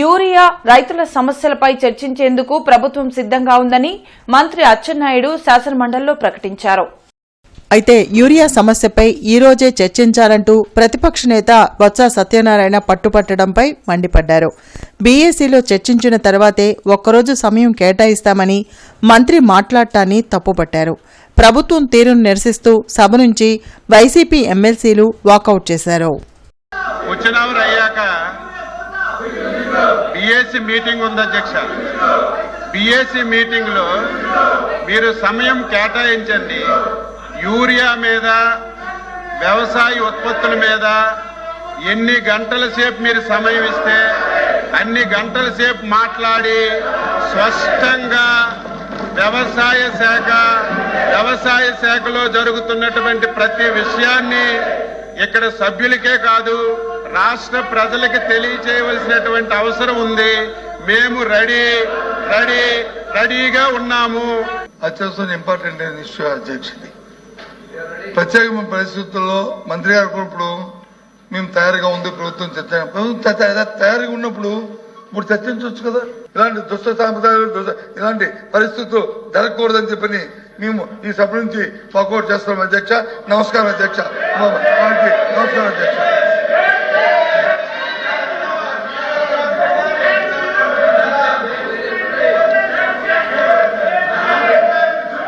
Urea రైతుల సమస్యలపై చర్చించేందుకు ప్రభుత్వం సిద్ధంగా ఉందని మంత్రి అచ్చెన్నాయుడు శాసనమండలిలో ప్రకటించారు. అయితే యూరియా సమస్యపై ఈ రోజే చర్చించాలంటూ ప్రతిపక్ష నేత బొత్స సత్యనారాయణ పట్టుపట్టడంపై మండిపడ్డారు. బీఏసీలో చర్చించిన తర్వాతే ఒక్కరోజు సమయం కేటాయిస్తామని మంత్రి మాట్లాడటాన్ని తప్పుపట్టారు. ప్రభుత్వం తీరును నిరసిస్తూ సభ నుంచి వైసీపీ ఎమ్మెల్సీలు వాకౌట్ చేశారు. బిఎస్సి మీటింగ్ ఉంది అధ్యక్ష. బిఎస్సి మీటింగ్లో మీరు సమయం కేటాయించండి. యూరియా మీద వ్యవసాయ ఉత్పత్తుల మీద ఎన్ని గంటల సేపు మీరు సమయం ఇస్తే అన్ని గంటల సేపు మాట్లాడి స్పష్టంగా వ్యవసాయ శాఖ వ్యవసాయ శాఖలో జరుగుతున్నటువంటి ప్రతి విషయాన్ని ఇక్కడ సభ్యులకే కాదు రాష్ట్ర ప్రజలకు తెలియచేయవలసినటువంటి అవసరం ఉంది. మేము రెడీ రెడీ రెడీగా ఉన్నాము. అత్యవసరం ఇంపార్టెంట్ అయిన ఇష్యూ అధ్యక్షుడి. ప్రత్యేకమైన పరిస్థితుల్లో మంత్రి గారు ఇప్పుడు మేము తయారుగా ఉంది ప్రభుత్వం చర్చ. ప్రభుత్వం తయారుగా ఉన్నప్పుడు ఇప్పుడు చర్చించవచ్చు కదా? ఇలాంటి దుష్ట సాంప్రదాయాలు ఇలాంటి పరిస్థితులు జరగకూడదని చెప్పని మేము ఈ సభ నుంచి వాకౌట్ చేస్తున్నాం అధ్యక్ష. నమస్కారం అధ్యక్ష. నమస్కారం అధ్యక్ష.